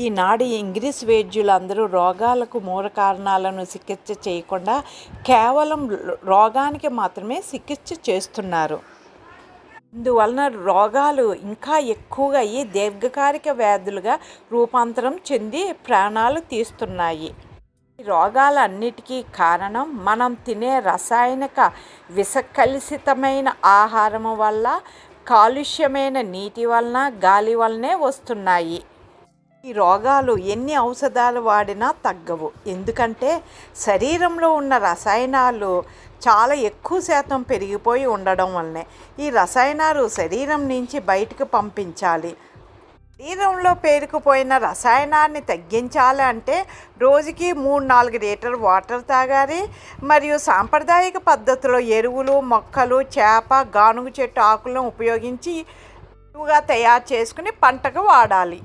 ఈనాడు English వైద్యులందరూ రోగాలకు మూల కారణాలను చికిత్స చేయకుండా కేవలం రోగానికి మాత్రమే చికిత్స చేస్తున్నారు. అందువలన రోగాలు ఇంకా ఎక్కువగా అయ్యి దీర్ఘకాలిక వ్యాధులుగా రూపాంతరం చెంది ప్రాణాలు తీస్తున్నాయి. ఈ రోగాలన్నిటికీ కారణం మనం తినే రసాయనిక విషకలుషితమైన ఆహారం వల్ల కాలుష్యమైన నీటి వలన గాలి వలనే వస్తున్నాయి. ఈ రోగాలు ఎన్ని ఔషధాలు వాడినా తగ్గవు. ఎందుకంటే శరీరంలో ఉన్న రసాయనాలు చాలా ఎక్కువ శాతం పెరిగిపోయి ఉండడం వల్లనే ఈ రసాయనాలు శరీరం నుంచి బయటకు పంపించాలి. శరీరంలో పేరుకుపోయిన రసాయనాన్ని తగ్గించాలి అంటే రోజుకి మూడు నాలుగు లీటర్ వాటర్ తాగాలి. మరియు సాంప్రదాయక పద్ధతిలో ఎరువులు మొక్కలు చేప గానుగ చెట్టు ఆకులను ఉపయోగించి ఎక్కువగా తయారు చేసుకుని పంటకు వాడాలి.